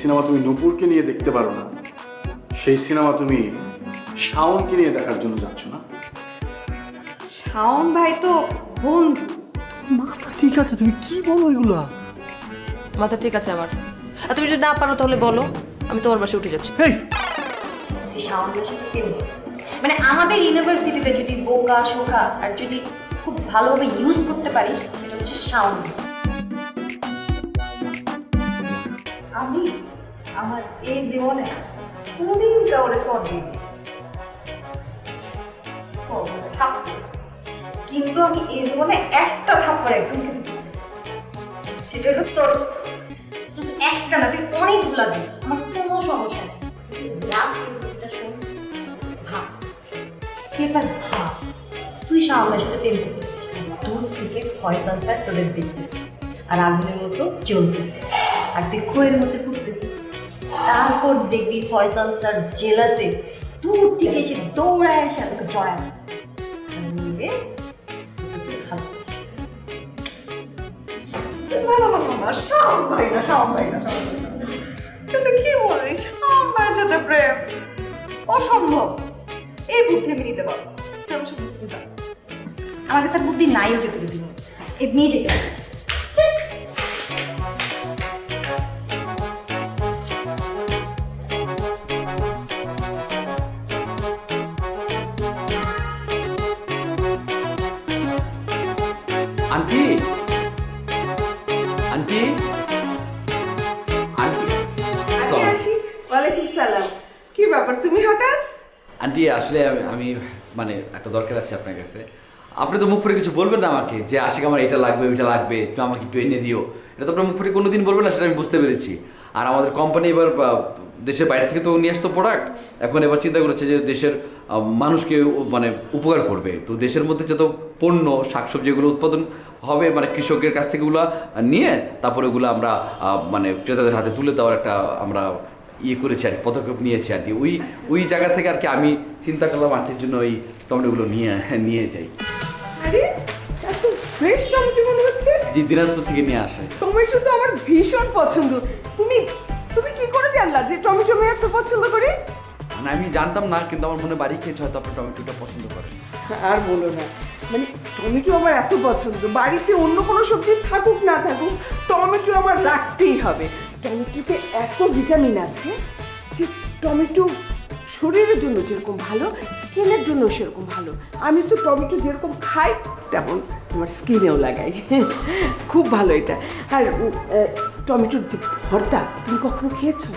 Cinema তুমি নূপুরকে নিয়ে দেখতে পারো না। সেই সিনেমা তুমি শাওনকে নিয়ে দেখার জন্য যাচ্ছ না? শাওন ভাই তো বন্ধু। মাথা ঠিক আছে তুমি কি বলো এগুলো? মাথা ঠিক আছে আমার। আর তুমি যদি না পারো তাহলে বলো আমি তোমার বাসে উঠে যাচ্ছি। এই শাওন ভাইয়ের সাথে প্রেম মানে আমাদের ইউনিভার্সিটিতে যদি বোকা শোকা আর যদি খুব ভালোভাবে ইউজ করতে পারিস সেটা হচ্ছে শাওন। ভাই। আমি আমার এই জীবনে কোনোদিন কাউরে সর দিই সর মানে। কিন্তু আমি এই জীবনে একটা থাপ্পড় একজনকে দিতেছি। সেটা হলো তোর একটা না, তুই অনেকগুলা দিস। আমার কোনো সমস্যা নেই। লাস্ট শোন, ভাব। কে তার ভাব। তুই শাওনের সাথে প্রেম করতেছিস। দূর থেকে ফয়সাল স্যার তোদের দেখতেছে আর আগুনের মতো জ্বলতেছে। আর তুই খোয়ের মধ্যে ফুটতেছিস তারপর দেখবি ফয়সাল স্যার জেলাসে দূর থেকে এসে দৌড়ায় এসে তোকে জড়ায়। বলবে, কি শাম ভাইয়ের সাথে প্রেম। অসম্ভব। এই বুদ্ধি আমি নিতে পারব। আমার কাছে বুদ্ধি নাইও যে তুই দিব। এমনি যেতে আসি ওয়ালাইকুম সালাম। কি ব্যাপার তুমি হঠাৎ? আন্টি আসলে আমি- মানে একটা দরকার আছে আপনার কাছে। আপনি তো মুখ ফুটে কিছু বলবেন না আমাকে যে আশিক আমার এটা লাগবে ওইটা লাগবে একটু আমাকে একটু এনে দিও। এটা তো আপনার মুখ ফুটে কোনোদিন বলবেন না সেটা আমি বুঝতে পেরেছি। আর আমাদের কোম্পানি এবার দেশের বাইরে থেকে তো নিয়ে আসতো প্রোডাক্ট এখন এবার চিন্তা করেছে যে দেশের মানুষকে মানে উপকার করবে। তো দেশের মধ্যে যত পণ্য শাকসবজি এগুলো উৎপাদন হবে মানে কৃষকের কাছ থেকে ওগুলো নিয়ে তারপরে ওগুলো আমরা মানে ক্রেতাদের হাতে তুলে দেওয়ার একটা আমরা ইয়ে করেছি আর কি, পদক্ষেপ নিয়েছি আর কি। ওই ওই জায়গা থেকে আর কি আমি চিন্তা করলাম আন্টির জন্য ওই টমেটোগুলো নিয়ে নিয়ে যাই। যে দিনাজপুর থেকে নিয়ে আসে। টমেটো তো আমার ভীষণ পছন্দ। তুমি তুমি কি করে জানলা যে টমেটো আমি এত পছন্দ করি? মানে আমি জানতাম না কিন্তু আমার মনে বাড়ি খেয়েছে হয়তো আপনার টমেটোটা পছন্দ করেন। আর বলো না। মানে টমেটো আমার এত পছন্দ। বাড়িতে অন্য কোনো সবজি থাকুক, না থাকুক, টমেটো আমার রাখতেই হবে। টমেটোতে এত ভিটামিন আছে যে টমেটো শরীরের জন্য যেরকম ভালো, স্কিনের জন্য সেরকম ভালো। আমি তো টমেটো যেরকম খাই, তেমন আমার স্কিনেও লাগাই। খুব ভালো এটা। আর টমেটোর যে ভর্তা, তুমি কখনো খেয়েছো?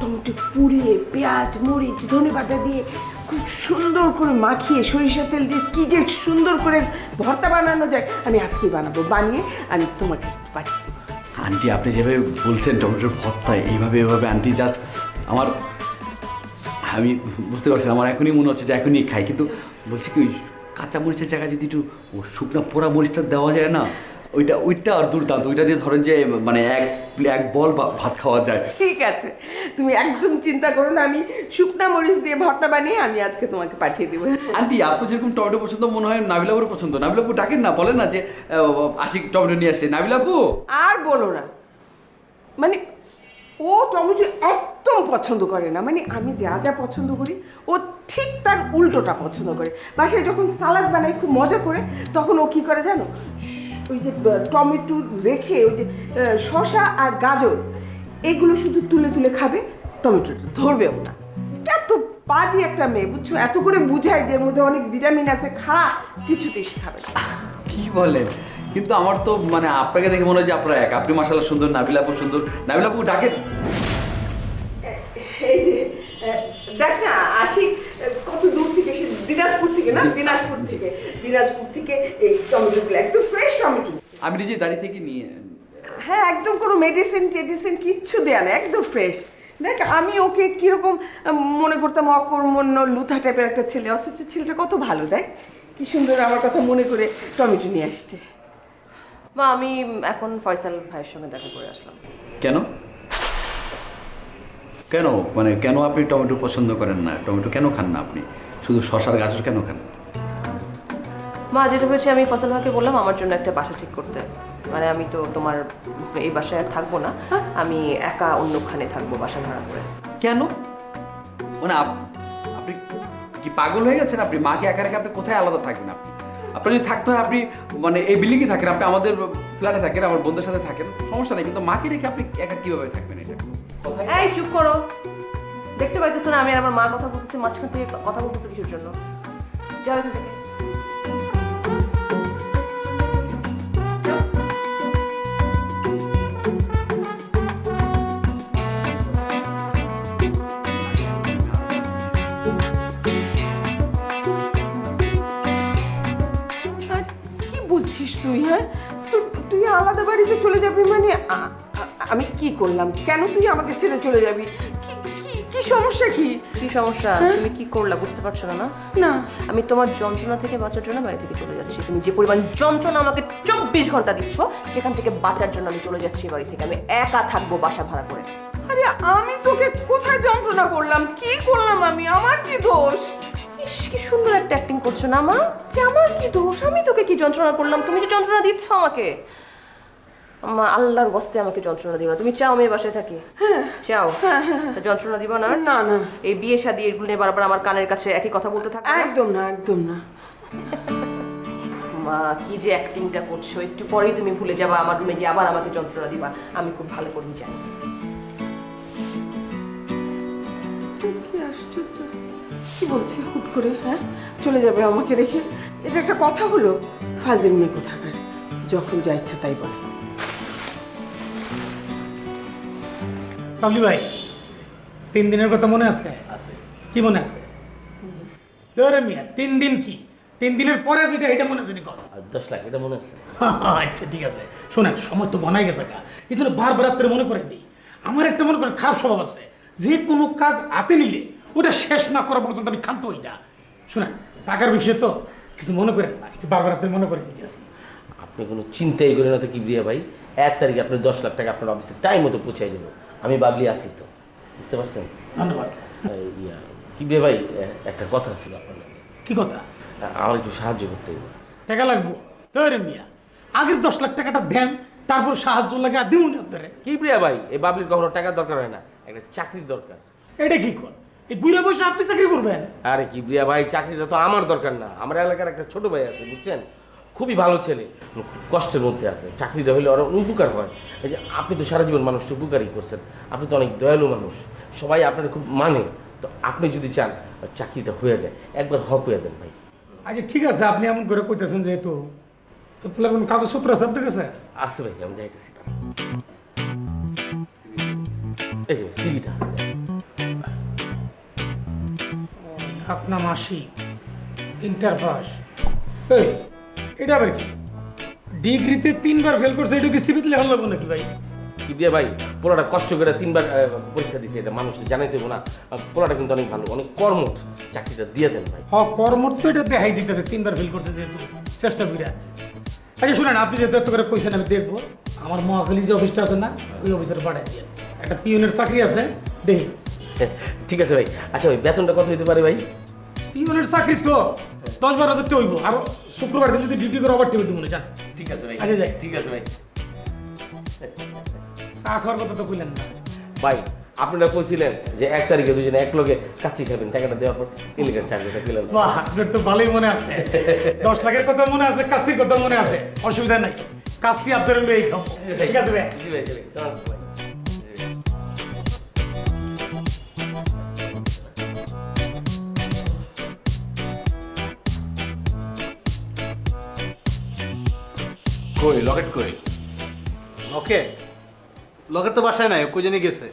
টমেটো পুড়িয়ে পেঁয়াজ, মরিচ, ধনে পাতা দিয়ে খুব সুন্দর করে মাখিয়ে সরিষা তেল দিয়ে কী যে সুন্দর করে ভর্তা বানানো যায়। আমি আজকেই বানাবো, বানিয়ে আমি তোমাকে পাঠিয়ে দেবো। আন্টি, আপনি যেভাবে বলছেন টমেটোর ভর্তা, এইভাবে এভাবে আন্টি জাস্ট আমার, আমি বুঝতে পারছি আমার এখনই মনে হচ্ছে যে এখনই খাই, কিন্তু বলছি কি, ওই কাঁচা মরিচের জায়গায় যদি একটু শুকনা পোড়া মরিচটা দেওয়া যায় না ওইটা ওইটা আর দুর্দান্ত। ওইটা দিয়ে ধরেন যে মানে এক এক বল ভাত খাওয়া যায়। ঠিক আছে। তুমি একদম চিন্তা করো না আমি শুকনা মরিচ দিয়ে ভর্তা বানিয়ে আমি আজকে তোমাকে পাঠিয়ে দেবো। আন্টি আপু যেরকম টমেটো পছন্দ মনে হয় নাবিলাপুর পছন্দ। নাবিলাপু ডাকেন না বলেন না যে আশিক টমেটো নিয়ে আসে। নাবিলাপু? আর বলো না। মানে ও টমেটো একদম পছন্দ করে না। মানে আমি যা যা পছন্দ করি ও ঠিক তার উল্টোটা পছন্দ করে। বাসায় যখন সালাদ বানাই খুব মজা করে তখন ও কী করে জানো? ওই যে টমেটো রেখে ওই যে শসা আর গাজর এগুলো শুধু তুলে তুলে খাবে টমেটোটা ধরবেও না। এত বাজে একটা মেয়ে বুঝছ? এত করে বুঝায় যে এর মধ্যে অনেক ভিটামিন আছে খা কিছুতেই সে খাবে না। কি বলেন? কিন্তু আমার তো মানে আপনাকে দেখে মনে হয় যে আপনারা এক। আপনি মাসাল্লাহ সুন্দর নাবিলাপু সুন্দর। নাবিলাপু ডাকেন। এই যে দেখ না আশিক কত দূর দিনাজপুর থেকে না দিনাজপুর থেকে। দিনাজপুর থেকে এই টমেটোগুলো একদম ফ্রেশ টমেটো। আমি নিজে দাঁড়িয়ে থেকে নিয়ে হ্যাঁ একদম কোনো মেডিসিন টেডিসিন কিচ্ছু দেয়া না একদম ফ্রেশ দেখ আমি ওকে কীরকম মনে করতাম অকর্মণ্য লুথা টাইপের একটা ছেলে অথচ ছেলেটা কত ভালো দেখ। কি সুন্দর আমার কথা মনে করে টমেটো নিয়ে আসছে। মা আমি এখন ফয়সাল ভাইয়ের সঙ্গে দেখা করে আসলাম। কেন? কেন? মানে কেন আপনি টমেটো পছন্দ করেন না? টমেটো কেন খান না আপনি? শুধু শশার গাজর কেন খান? মা যেটা হয়েছে আমি ফসল ভাইকে বললাম আমার জন্য একটা বাসা ঠিক করতে। মানে আমি তো তোমার এই বাসায় আর থাকব না। আমি একা অন্যখানে থাকব বাসা ভাড়া করে। কেন? মানে আপ- আপনি কি পাগল হয়ে গেছেন? আপনি মাকে একা রেখে আপনি কোথায় আলাদা থাকবেন আপনি? আপনার যদি থাকতে হয় আপনি মানে এই বিল্ডিংয়ে থাকেন আপনি আমাদের ফ্ল্যাটে থাকেন আমার বন্ধুদের সাথে থাকেন সমস্যা নেই কিন্তু মাকে রেখে আপনি একা কীভাবে থাকবেন এটা? এই চুপ করো। দেখতে পাইতেছো না, আমি আমার মা কথা বলতেছি, মাঝখান থেকে কথা বলতেছি কিছুর জন্য। যাও এখান থেকে। বলছিস তুই হ্যাঁ? তুই আলাদা বাড়িতে চলে যাবি মানে আমি কি করলাম? কেন তুই আমাকে ছেড়ে চলে যাবি? কি সমস্যা কি? কি সমস্যা? তুমি কি করলা বুঝতে পারছ না না? আমি তোমার যন্ত্রণা থেকে বাঁচার জন্য বাড়ি থেকে চলে যাচ্ছি। তুমি যে পরিমাণ যন্ত্রণা আমাকে চব্বিশ ঘণ্টা দিচ্ছ সেখান থেকে বাঁচার জন্য আমি চলে যাচ্ছি বাড়ি থেকে। আমি একা থাকব বাসা ভাড়া করে। আরে আমি তোকে কোথায় যন্ত্রণা করলাম? কি করলাম আমি? আমার কি দোষ? ইস কি সুন্দর একটা অ্যাক্টিং করছ না মা? যে আমার কি দোষ? আমি তোকে কি যন্ত্রণা করলাম? তুমি যে যন্ত্রণা দিচ্ছ আমাকে। মা আল্লাহর বস্তে আমাকে যন্ত্রণা দিও না। তুমি চাও আমি এই বাসায় থাকি? চাও? তা যন্ত্রণা দিবা না? না না। এই বিয়ে শাদী এগুলো নিয়ে বারবার আমার কানের কাছে একই কথা বলতে থাকো একদম না একদম না। মা কি যে অ্যাক্টিংটা করছ। একটু পরেই তুমি ভুলে যাবা আমার রুমে গিয়ে আবার আমাকে যন্ত্রণা দিবা। আমি খুব ভালো করেই জানি। কি আশ্চর্য। কি বলছি হুট করে হ্যাঁ? চলে যাবে আমাকে রেখে। এটা একটা কথা হলো ফাজিল মেয়ে কোথাকার? যখন যা ইচ্ছা তাই বলে। বাবলি ভাই তিন দিনের কথা মনে আছে? আছে। কি মনে আছে? ধরে মিয়া তিন দিন কি? তিন দিনের পরে যেটা এটা মনে আছে নি কর দশ লাখ এটা মনে আছে। আচ্ছা ঠিক আছে। শোনেন সময় তো বনাই গেছে গা। এই জন্য বারবার আপনার মনে করে দিই। আমার একটা মনে করেন খারাপ স্বভাব আছে। যে কোনো কাজ হাতে নিলে ওটা শেষ না করা পর্যন্ত আমি ক্ষান্ত হই না। শোনেন টাকার বিষয়ে তো কিছু মনে করেন না। কিছু বারবার আপনি মনে করে দিয়েছি আপনি কোনো চিন্তাই করেন না তো কিবরিয়া ভাই? এক তারিখে আপনার দশ লাখ টাকা আপনার অফিসে টাইম মতো পৌঁছাই দেবো। আমি বাবলি আসি তো বুঝতে পারছেন? ধন্যবাদ। ভাই একটা কথা ছিল আপনার কি কথা? আমার একটু সাহায্য করতে হবে। টাকা লাগবো? মিয়া আগের দশ লাখ টাকাটা দেন তারপর সাহায্য লাগে আর দিউনি আপনারে। কিবরিয়া ভাই এই বাবলির কখনো টাকার দরকার হয় না একটা চাকরির দরকার। এটা কি কর? এই বুড়ে বসে আপনি চাকরি করবেন? আরে কিবরিয়া ভাই চাকরিটা তো আমার দরকার না আমার এলাকার একটা ছোট ভাই আছে বুঝছেন? খুবই ভালো ছেলে। কষ্টের মধ্যে আছে। চাকরিটা হলে ওরা উপকার হয়। এই যে আপনি তো সারা জীবন মানুষকে উপকারই করছেন। আপনি তো অনেক দয়ালু মানুষ। সবাই আপনার খুব মানে। তো আপনি যদি চান চাকরিটা হয়ে যায়। একবার হক হয়ে দেন ভাই। আচ্ছা ঠিক আছে। আপনি এমন করে কইতেছেন যেহেতু কোনো কাগজপত্র আছে আপনার কাছে? আসছে ভাই আমি যাইতেছি তার। এই যে সিভিটা। মাসি ইন্টার পাস এই এটা আবার কি? ডিগ্রিতে তিনবার ফেল করছে এটা কি সিবিত লেখা লাগবো নাকি ভাই? ভাই? পোলাটা কষ্ট করে তিনবার পরীক্ষা দিছে এটা মানুষ জানাইতে হবে না। পোলাটা কিন্তু অনেক ভালো অনেক চাকরিটা দিয়ে দেন ভাই। হ কর্মর তো এটা দেখাই যেতেছে তিনবার ফেল করছে যেহেতু চেষ্টা করে আচ্ছা শুনেন আপনি যেহেতু এত করে কইছেন আমি দেখব আমার মহাখালী যে অফিসটা আছে না ওই অফিসের পাঠাই দিয়ে। একটা পিউনের চাকরি আছে দেখি। ঠিক আছে ভাই। আচ্ছা ভাই বেতনটা কত হইতে পারে ভাই? পিউনের চাকরি তো। দশ বারো হাজার হইব। আর শুক্রবার দিন যদি ডিউটি করে ওভার দিব ঠিক আছে ভাই। আচ্ছা যাই। ঠিক আছে ভাই। চা খাওয়ার কথা তো কইলেন না। ভাই আপনারা বলছিলেন যে এক তারিখে দুজনে এক লগে কাচ্চি খাবেন টাকাটা দেওয়ার পর ইলেকট্রিক চাকরিটা পেলেন বাহ আপনার তো ভালোই মনে আছে। দশ লাখের কথা মনে আছে কাশির কথা মনে আছে। অসুবিধা নাই। কাশি আপনার ঠিক আছে ভাই? জি ভাই জি ভাই। কই লকেট কই? ওকে। লোকের তো বাসায় নাই কই জানি গেছে।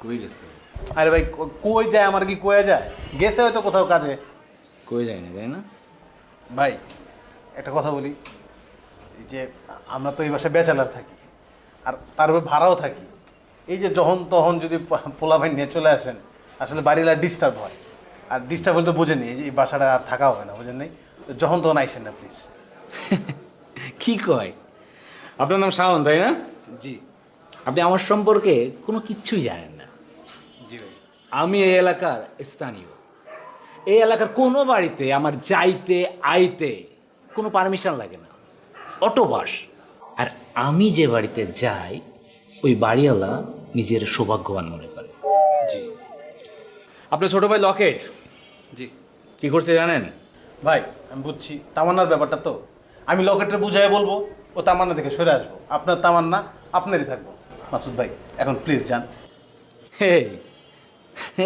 কই গেছে? আরে ভাই কই যায় আমার কি কয়ে যায়? গেছে হয়তো কোথাও কাজে। কই যায় না তাই না? ভাই একটা কথা বলি। এই যে আমরা তো এই বাসায় ব্যাচেলার থাকি আর তার উপর ভাড়াও থাকি। এই যে যখন তখন যদি পোলা পোলাভাই নিয়ে চলে আসেন আসলে বাড়িলা ডিস্টার্ব হয়। আর ডিস্টার্ব হলে তো বোঝেনি এই বাসাটা আর থাকা হবে না বোঝেন নাই? যখন তখন আইসেন না প্লিজ কি কয়? আপনার নাম শাওন তাই না? জি। আপনি আমার সম্পর্কে কোনো কিচ্ছুই জানেন না। জি ভাই। আমি এই এলাকার স্থানীয়। এই এলাকার কোনো বাড়িতে আমার যাইতে আইতে কোনো পারমিশন লাগে না। অটোবাস আর আমি যে বাড়িতে যাই ওই বাড়িওয়ালা নিজের সৌভাগ্যবান মনে করে। জি। আপনার ছোট ভাই লকেট? জি। কি করছে জানেন? ভাই আমি বুঝছি। তামান্নার ব্যাপারটা তো। আমি লকেটটা বুঝাই বলব, ও তামান্না দেখে সরে আসব। আপনার তামান্না আপনারই থাকব। মাসুদ ভাই, এখন প্লিজ যান।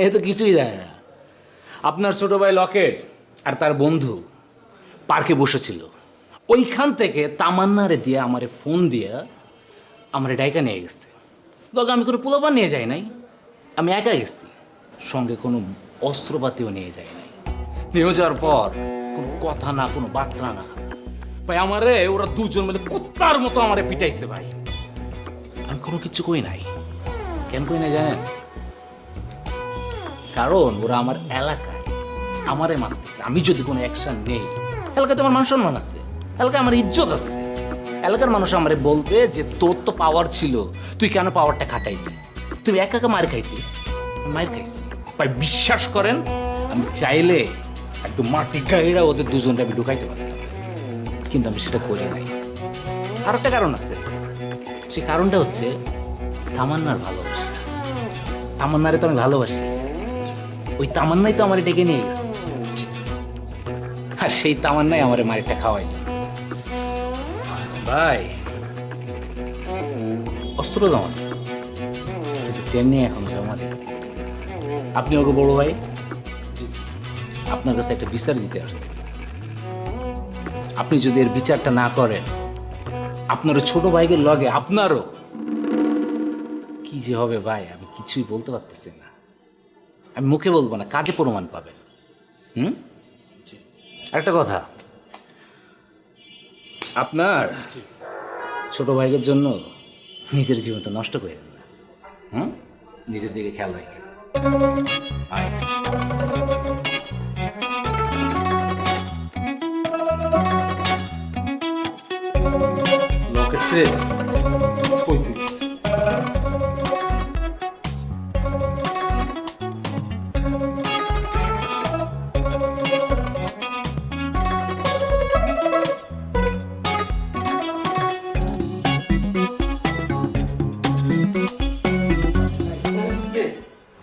এ তো কিছুই জানে না। আপনার ছোট ভাই লকেট আর তার বন্ধু পার্কে বসেছিল। ওইখান থেকে তামান্নারে দিয়ে আমারে ফোন দিয়ে আমার ডাইকা নিয়ে গেছে। তবে আমি কোনো পোলাপান নিয়ে যাই নাই, আমি একা গেছি। সঙ্গে কোনো অস্ত্রপাতিও নিয়ে যাই নাই। নিয়ে যাওয়ার পর কোনো কথা না, কোনো বার্তা না। ভাই, আমারে, ওরা দুজন মিলে কুত্তার মতো আমারে পিটাইছে ভাই। আমি কোনো কিছু কই নাই। কেন কই না জানেন? কারণ ওরা আমার এলাকায় আমারে মারতেছে। আমি যদি কোনো অ্যাকশন নেই এলাকাতে আমার মান সম্মান আছে। এলাকায় আমার ইজ্জত আছে। এলাকার মানুষ আমারে বলবে যে, তোর তো পাওয়ার ছিল, তুই কেন পাওয়ারটা খাটাইলি? তুমি একা একা মার খাইতিস আমি মার খাইছি। ভাই, বিশ্বাস করেন, আমি চাইলে একদম মাটি গাড়িরা ওদের দুজনটা আমি ঢুকাইতে পারতাম। কিন্তু আমি সেটা করি নাই। আর একটা কারণ আছে। সেই কারণটা হচ্ছে তামান্নার ভালোবাসা। তামান্নারে তো আমি ভালোবাসি। ওই তামান্নাই তো আমার ডেকে নিয়ে গেছে। আর সেই তামান্নাই আমার মারিটা খাওয়াই ভাই। অস্ত্র জমা দিচ্ছে কিন্তু ট্রেন নিয়ে এখন জমা দেয় আপনি ওকে বড় ভাই আপনার কাছে একটা বিচার দিতে আসছে। আপনি যদি এর বিচারটা না করেন আপনারও ছোট ভাইকে লগে আপনারও। কি যে হবে ভাই আমি কিছুই বলতে পারতেছি না। আমি মুখে বলব না কাজে প্রমাণ পাবেন। হুম? একটা কথা। আপনার ছোট ভাইয়ের জন্য নিজের জীবনটা নষ্ট করে দেন না। হুম? নিজের দিকে খেয়াল রাখেন। আয়। রে কই তুই?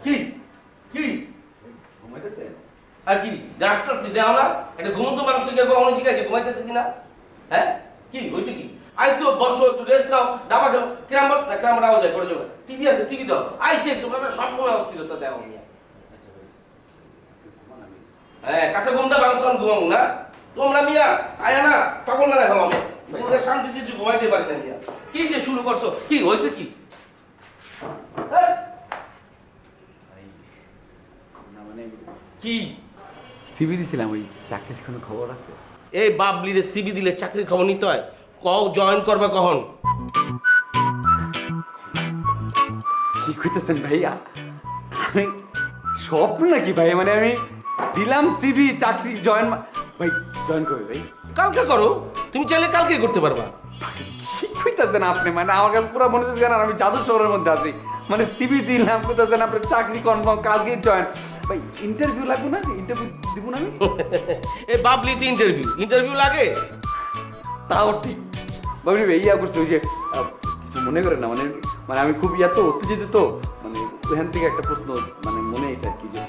কি? কি? আর কি? রাস্তা দিতে আমরা একটা ঘুমন্ত মানুষকে কখনো জিজ্ঞাসা ঘুমাইতেছে কিনা? হ্যাঁ? আইসো বসো একটু রেস্ট নাও ডাবা খেলো কিরাম না কিরাম আওয়াজ করে চলো টিভি আছে টিভি দাও। আইসে তোমরা সবসময় অস্থিরতা দেও মিয়া হ্যাঁ কাঁচা ঘুমটা বাংলাদেশ ঘুমাবো না? তোমরা মিয়া আয়া না পাগল মানে ফেলো আমি। তোমাদের শান্তি কিছু ঘুমাইতে পারি না মিয়া। কি যে শুরু করছ? কি হয়েছে কি? হ্যাঁ? কি? সিবি দিছিলাম ওই চাকরির কোনো খবর আছে? এই বাবলিরে সিবি দিলে চাকরির খবর নিতে হয়। কও জয়েন করবে কখন? কি কইতেছেন ভাইয়া? আমি স্বপ্ন নাকি ভাই মানে আমি দিলাম সিবি চাকরি জয়েন ভাই জয়েন করবে ভাই। কালকে করো? তুমি চাইলে কালকে করতে পারবা। কি কইতাছেন আপনি? মানে আমার কাছে পুরো মনে হচ্ছে আমি জাদু শহরের মধ্যে আছি। মানে সিবি দিলাম কইতাছেন আপনি চাকরি কনফার্ম কালকে জয়েন ভাই ইন্টারভিউ লাগবে না ইন্টারভিউ দিব না আমি? এই বাবলিতে ইন্টারভিউ ইন্টারভিউ লাগে? তাও ঠিক ভাই ইয়া করছে ওই যে মনে করেন না মানে মানে আমি খুব ইয়া তো উত্তেজিত তো মানে ওইখান থেকে একটা প্রশ্ন মানে মনে হয়েছে আর কি যে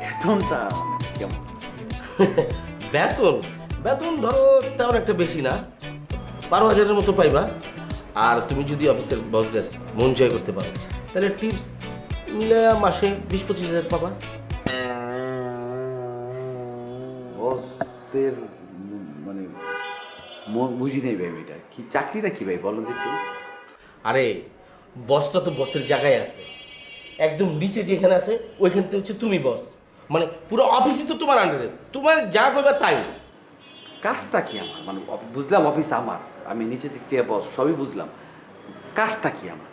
বেতনটা মানে কেমন? বেতন? বেতন ধরো তেমন একটা বেশি না বারো হাজারের মতো পাইবা আর তুমি যদি অফিসের বসদের মন জয় করতে পারো তাহলে টিপস মিলে মাসে বিশ পঁচিশ হাজার পাবা। বসদের বুঝি নেই ভাই এটা কি চাকরিটা কি ভাই বলো একটু। আরে বসটা তো বসের জায়গায় আছে। একদম নিচে যেখানে আছে ওইখানতে হচ্ছে তুমি বস। মানে পুরো অফিসই তো তোমার আন্ডারে তোমার যা করবে তাই। কাজটা কি আমার? মানে বুঝলাম অফিস আমার। আমি নিচে দিক থেকে বস সবই বুঝলাম। কাজটা কি আমার?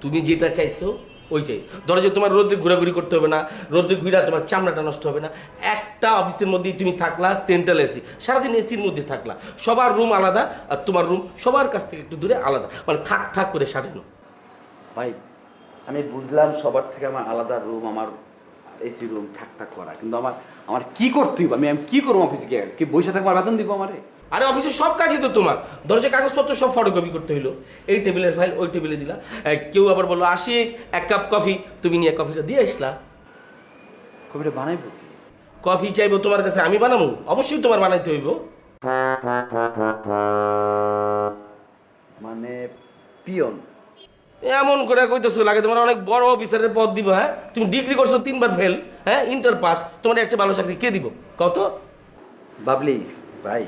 তুমি যেটা চাইছো ওইটাই। ধরো যে তোমার রোদ্রে ঘোরাঘুরি করতে হবে না, রোদ্রে ঘুরা তোমার চামড়াটা নষ্ট হবে না। একটা অফিসের মধ্যেই তুমি থাকলা সেন্ট্রাল এসি সারাদিন এসির মধ্যে থাকলা। সবার রুম আলাদা আর তোমার রুম সবার কাছ থেকে একটু দূরে আলাদা। মানে থাক থাক করে সাজানো। ভাই, আমি বুঝলাম সবার থেকে আমার আলাদা রুম আমার এসি রুম থাক থাক করা। কিন্তু আমার আমার কি করতে হবে আমি আমি কি করব অফিসে গিয়ে? কি বসে থাকব বেতন দিব আমারে? আরে অফিসের সব কাজই তো তোমার। ধরো যে কাগজপত্র সব ফটোকপি করতে হইল। এই টেবিলের ফাইল ওই টেবিলে দিলা। কেউ আবার বলল আসি এক কাপ কফি তুমি নিয়ে কফিটা দিয়ে আসলা। কবিটা বানাইবো কফি চাইব তোমার কাছে আমি বানাবো? অবশ্যই তোমার বানাইতে হইব। মানে পিয়ন। এমন করে কইতেছো লাগে তোমার অনেক বড় অফিসারের পদ দিব হ্যাঁ? তুমি ডিগ্রি করছ তিনবার ফেল হ্যাঁ? ইন্টার পাস তোমার একটা ভালো চাকরি কে দিব? কত বাবলি ভাই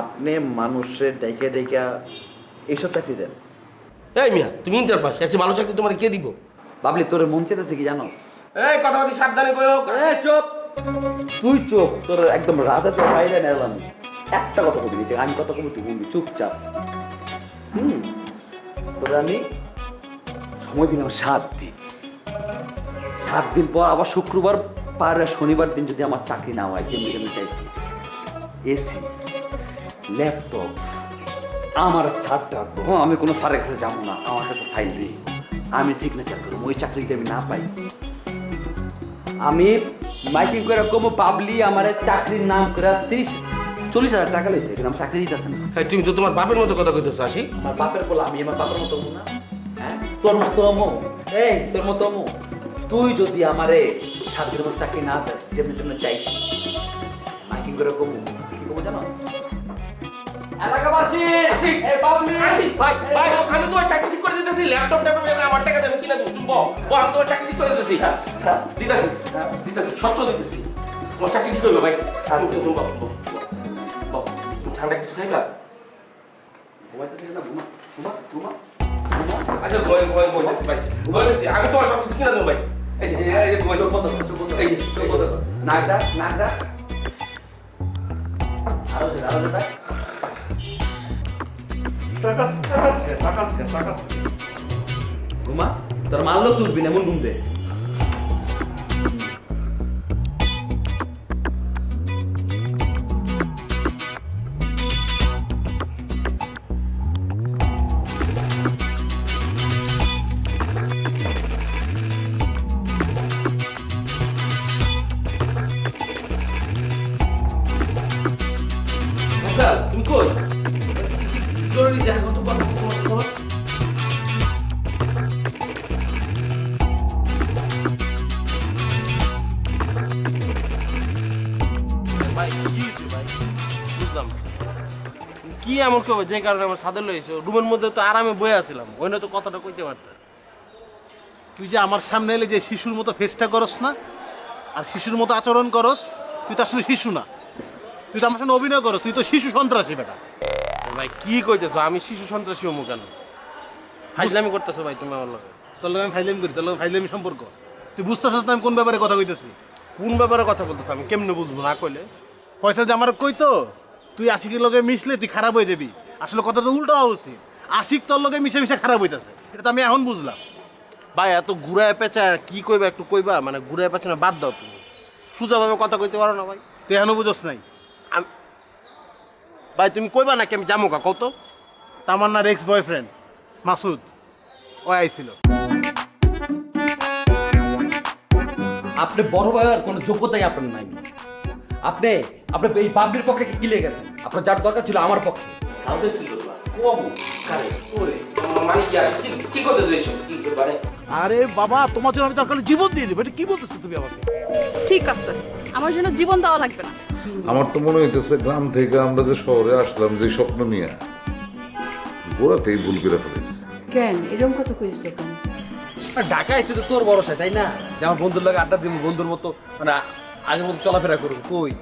আপনি মানুষের ডেকে ডেকে এইসব চাকরি দেন। এই মিয়া তুমি ইন্টার পাস একটা ভালো চাকরি তোমার কে দিব? বাবলি তোর মন চেতেছে কি জানোস? এই কথাবার্তা সাবধানে কইও এ চুপ। তুই চুপ তোর একদম রাতে তো বাইরে নেলাম একটা কথা বলবি যে আমি কথা কবি তুই বলবি চুপচাপ। হুম তোর আমি সময় দিলাম সাত দিন। সাত দিন পর আবার শুক্রবার পার শনিবার দিন যদি আমার চাকরি না হয় যেমনি যেমনি চাইছি? এসি। ল্যাপটপ। আমার স্যার ডাকবো হ্যাঁ, আমি কোনো স্যারের কাছে যাব না। আমার কাছে ফাইল নেই। আমি সিগনেচার করব ওই চাকরি যদি আমি না পাই। আমি মাইকিং করে কমো পাবলি আমার চাকরির নাম করে তিরিশ চল্লিশ হাজার টাকা লেগেছে কিন্তু আমার চাকরি দিতেছে না। হ্যাঁ তুমি তো তোমার বাপের মতো কথা কইতেছো আসি। আমার বাপের বলে আমি আমার বাপের মতো না। হ্যাঁ? তোর মতো আমো এই তোর মতো আমো তুই যদি আমারে সাত দিনের মতো চাকরি না দেস যেমনি জন্য চাইছি। মাইকিং করে কমো কি কমো জানো? এলাকাবাসী এই পাবলি! আসি ভাই ভাই আমি তোমার চাকরি ঠিক করে দিতেছি ল্যাপটপ ট্যাপটপ এগুলো আমার টাকা দেবে কিনা তুমি বল বল, আমি তোমার চাকরি ঠিক করে দিতেছি। দিতেছি দিতেছি সচ্ছ দিতেছি। তোমার চাকরি ঠিক করবে ভাই? তুমি তুমি বল, বল, বল, বল। তুমি ঠান্ডা কিছু খাইবা? ঘুমাইতেছিস না ঘুমা ঘুমা ঘুমা আচ্ছা ঘুমাই ঘুমাই ঘুমাইতেছি ভাই। ঘুমাইতেছি আমি তোমার সব কিছু কিনা দেবো ভাই। এই এই ঘুমাইছি। বন্ধ কর, চোখ বন্ধ এই চোখ বন্ধ কর। নাক ডাক, আরও আরও। টাকাস, টাকাস খে, টাকাস খে, টাকাস খে। ঘুমা তোর মারলেও তুলবি না এমন ঘুম দে স্যার তুমি কই কি এমন কেউ যে কারণে আমার ছাদের লইছো রুমের মধ্যে তো আরামে বয়ে আছিলাম। ওই তো কথাটা কইতে পারতাম তুই যে আমার সামনে এলে যে শিশুর মতো ফেসটা করস না আর শিশুর মতো আচরণ করস তুই তো আসলে শিশু না। তুই তো আমার সামনে অভিনয় করস তুই তো শিশু সন্ত্রাসী বেটা। ভাই কি কইতেছো? আমি শিশু সন্ত্রাসী হমু কেন? ফাইজলামি করতেছো ভাই তুমি আমার লগে। তোর লোক আমি ফাইলামি করি তোর লোক ফাইলামি সম্পর্ক। তুই বুঝতেছিস না আমি কোন ব্যাপারে কথা কইতেছি? কোন ব্যাপারে কথা বলতেছো আমি কেমনে বুঝব? না কইলে। পয়সা যে আমার কইতো তুই আশিকের লগে মিশলে তুই খারাপ হয়ে যাবি। আসলে কথা তো উল্টো হওয়া উচিত আশিক তোর লগে মিশে মিশে খারাপ হইতাছে। এটা তো আমি এখন বুঝলাম। ভাই এত ঘুরায় পেঁচা কি কইবা একটু কইবা? মানে ঘুরায় পেঁচানো বাদ দাও তুমি। সোজাভাবে কথা কইতে পারো না ভাই। তুই এখনও বুঝোস নাই। ভাই তুমি কইবা নাকি আমি যাব কা কত তামান্নার এক্স বয়ফ্রেন্ড মাসুদ। ও আইছিল। আপনি বড় ভাইয়ের কোনো যোগ্যতাই আপনার নাই। আপনি আপনি এই পাবলির পক্ষে কি লিয়ে গেছেন আপনার যার দরকার ছিল আমার পক্ষে। তাহলে কি করবা ওরে মানে কি আছে? কি কি করতে চাইছো? কি মানে আরে বাবা তোমার জন্য আমি দরকার জীবন দিয়ে দেবো। এটা কি বলতেছো তুমি আমাকে? ঠিক আছে। আমার জন্য জীবন দেওয়া লাগবে না। আমার তো মনে হইতেছে গ্রাম থেকে আমরা যে শহরে আসলাম যে স্বপ্ন নিয়ে গোড়াতেই ভুল করে ফেলেছি। কেন? এরকম কথা কইছিস কেন? আর ঢাকায় তো তোর ভরসা তাই না? যে আমার বন্ধুর লাগে আড্ডা দিব বন্ধুর মতো মানে আগের মতো চলাফেরা করব কই?